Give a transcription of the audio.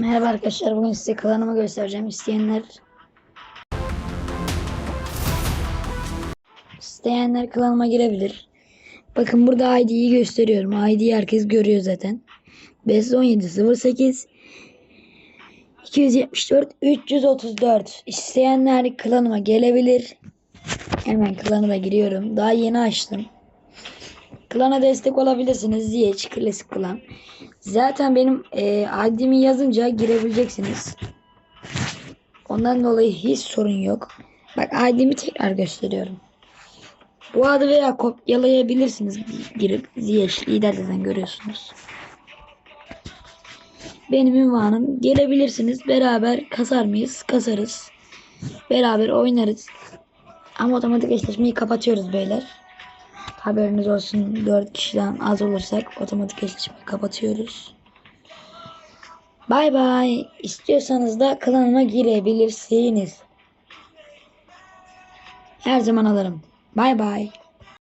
Merhaba arkadaşlar. Bugün size klanımı göstereceğim. İsteyenler İsteyenler klanıma girebilir. Bakın burada ID'yi gösteriyorum. ID'yi herkes görüyor zaten. 51708 274 334 İsteyenler klanıma gelebilir. Hemen klanıma giriyorum. Daha yeni açtım. Klana destek olabilirsiniz diye klasik klan. Zaten benim e, ID'mi yazınca girebileceksiniz. Ondan dolayı hiç sorun yok. Bak ID'mi tekrar gösteriyorum. Bu adı veya kopyalayabilirsiniz girip Ziyeş lider zaten görüyorsunuz. Benim ünvanım gelebilirsiniz. Beraber kasar mıyız? Kasarız. Beraber oynarız. Ama otomatik eşleşmeyi kapatıyoruz beyler. Haberiniz olsun 4 kişiden az olursak otomatik eşleşmeyi kapatıyoruz. Bay bay. İstiyorsanız da klanıma girebilirsiniz. Her zaman alırım. Bay bay.